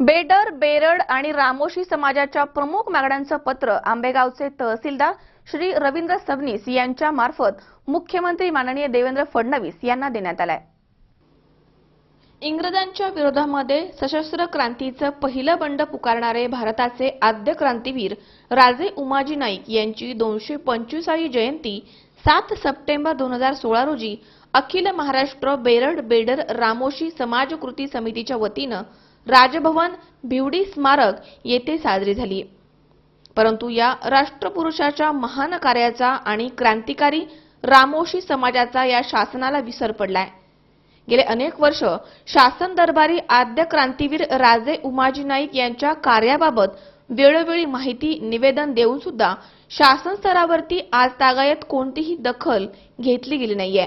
बेडर बेरड आणि रामोशी समाजाच्या प्रमुख मागण्यांचं पत्र आंबेगावचे तहसीलदार श्री रवींद्र सबनीस यांच्या मार्फत मुख्यमंत्री माननीय देवेंद्र फडणवीस यांना देण्यात आलाय. इंग्रजांच्या विरोधामध्ये सशस्त्र क्रांतीचं पहिलं बंड पुकारणारे भारताचे आद्य क्रांतीवीर राजे उमाजी नाईक यांची दोनशे पंचवीसावी जयंती सात सप्टेंबर दोन हजार सोळा रोजी अखिल महाराष्ट्र बेरड बेडर रामोशी समाज कृती समितीच्या वतीनं राजभवन भिवडी स्मारक येथे साजरी झाली. परंतु या राष्ट्रपुरुषाच्या महान कार्याचा आणि क्रांतिकारी रामोशी समाजाचा या शासनाला विसर पडलाय. गेले अनेक वर्ष शासन दरबारी आद्य क्रांतीवीर राजे उमाजी नाईक यांच्या कार्याबाबत वेळोवेळी माहिती निवेदन देऊन सुद्धा शासन स्तरावरती आज तागायत कोणतीही दखल घेतली गेली नाहीये.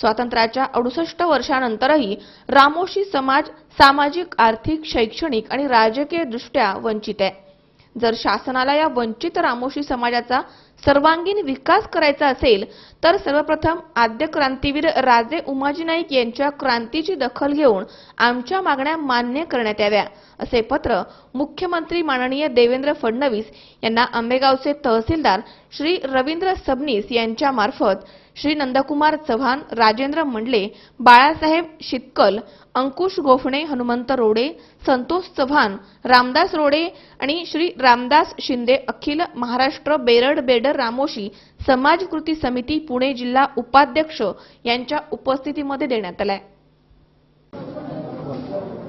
स्वातंत्र्याच्या अडुसष्ट वर्षानंतरही रामोशी समाज सामाजिक आर्थिक शैक्षणिक आणि राजकीय दृष्ट्या वंचित आहे. जर शासनाला या वंचित रामोशी समाजाचा सर्वांगीण विकास करायचा असेल तर सर्वप्रथम आद्य क्रांतीवीर राजे उमाजी नाईक यांच्या क्रांतीची दखल घेऊन आमच्या मागण्या मान्य करण्यात याव्या असे पत्र मुख्यमंत्री माननीय देवेंद्र फडणवीस यांना आंबेगावचे तहसीलदार श्री रवींद्र सबनीस यांच्या मार्फत श्री नंदकुमार चव्हाण राजेंद्र मंडले बाळासाहेब शितकल अंकुश गोफणे हनुमंत रोडे संतोष चव्हाण रामदास रोडे आणि श्री रामदास शिंदे अखिल महाराष्ट्र बेरड बेडर रामोशी समाज कृती समिती पुणे जिल्हा उपाध्यक्ष यांच्या उपस्थितीमध्ये देण्यात आलाय.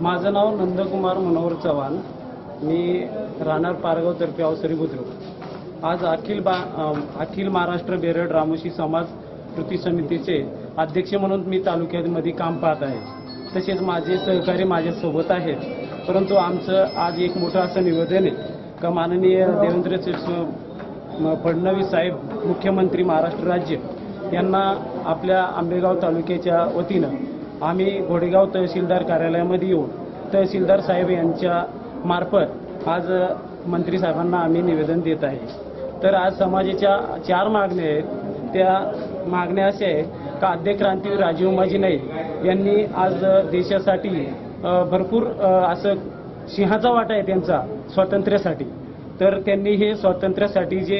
माझं नाव नंदकुमार मनोहर चव्हाण. मी राहणार पारगाव तर्फे अवसरी बुद्रुक. आज अखिल बा अखिल महाराष्ट्र बेरड रामोशी समाज कृती समितीचे अध्यक्ष म्हणून मी तालुक्यामध्ये काम पाहत आहे. तसेच माझे सहकारी माझ्यासोबत आहेत. परंतु आमचं आज एक मोठं असं निवेदन आहे का माननीय देवेंद्र फडणवीस साहेब मुख्यमंत्री महाराष्ट्र राज्य यांना आपल्या आंबेगाव तालुक्याच्या वतीनं आम्ही घोडेगाव तहसीलदार कार्यालयामध्ये येऊन तहसीलदार साहेब यांच्या मार्फत आज मंत्री साहेबांना आम्ही निवेदन देत आहे. तर आज समाजाच्या चार मागण्या आहेत. त्या मागण्या अशा आहेत का आद्य क्रांतीवीर राजीव उमाजी नाईक यांनी आज देशासाठी भरपूर असं सिंहाचा वाटा आहे त्यांचा स्वातंत्र्यासाठी. तर त्यांनी हे स्वातंत्र्यासाठी जे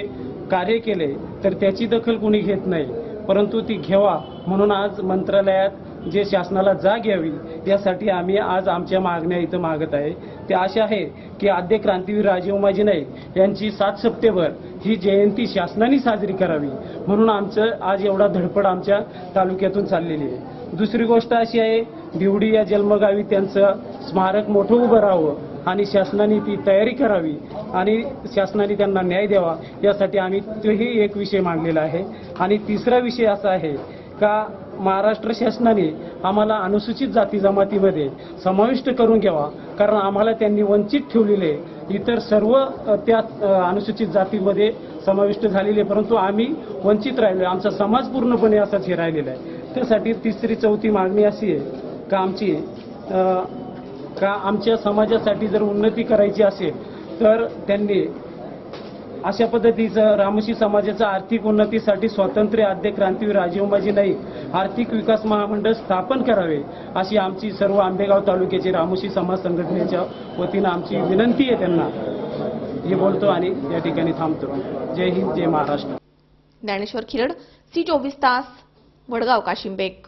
कार्य केले तर त्याची दखल कोणी घेत नाही. परंतु ती घ्यावा म्हणून आज मंत्रालयात जे शासनाला जाग यावी यासाठी आम्ही आज आमच्या मागण्या इथं मागत आहे. ते अशा आहे की आद्य क्रांतीवीर राजीव उमाजी नाईक यांची सात सप्टेंबर ही जयंती शासनाने साजरी करावी. म्हणून आमचं आज एवढा धडपड आमच्या तालुक्यातून चाललेली आहे. दुसरी गोष्ट अशी आहे दिवडी या जन्मगावी त्यांचं स्मारक मोठं उभं राहावं आणि शासनाने ती तयारी करावी आणि शासनाने त्यांना न्याय द्यावा यासाठी आम्ही तोही एक विषय मांडलेला आहे. आणि तिसरा विषय असा आहे का महाराष्ट्र शासनाने आम्हाला अनुसूचित जाती जमातीमध्ये समाविष्ट करून घ्यावा. कारण आम्हाला त्यांनी वंचित ठेवलेले आहे. इतर सर्व त्या अनुसूचित जातीमध्ये समाविष्ट झालेले परंतु आम्ही वंचित राहिलो आमचा समाज पूर्णपणे असाच हे राहिलेला आहे. त्यासाठी तिसरी चौथी मागणी अशी आहे का आमची का आमच्या समाजासाठी जर उन्नती करायची असेल तर त्यांनी अशा पद्धतीचं रामशी समाजाच्या आर्थिक उन्नतीसाठी स्वातंत्र्य आद्य क्रांतीवीर राजीवमाजी नाही नाईक आर्थिक विकास महामंडळ स्थापन करावे अशी आमची सर्व आंबेगाव तालुक्याची रामोशी समाज संघटनेच्या वतीनं आमची विनंती आहे त्यांना. हे बोलतो आणि या ठिकाणी थांबतो. जय हिंद जय महाराष्ट्र. ज्ञानेश्वर खिरड सी चोवीस तास वडगाव काशिंबेक.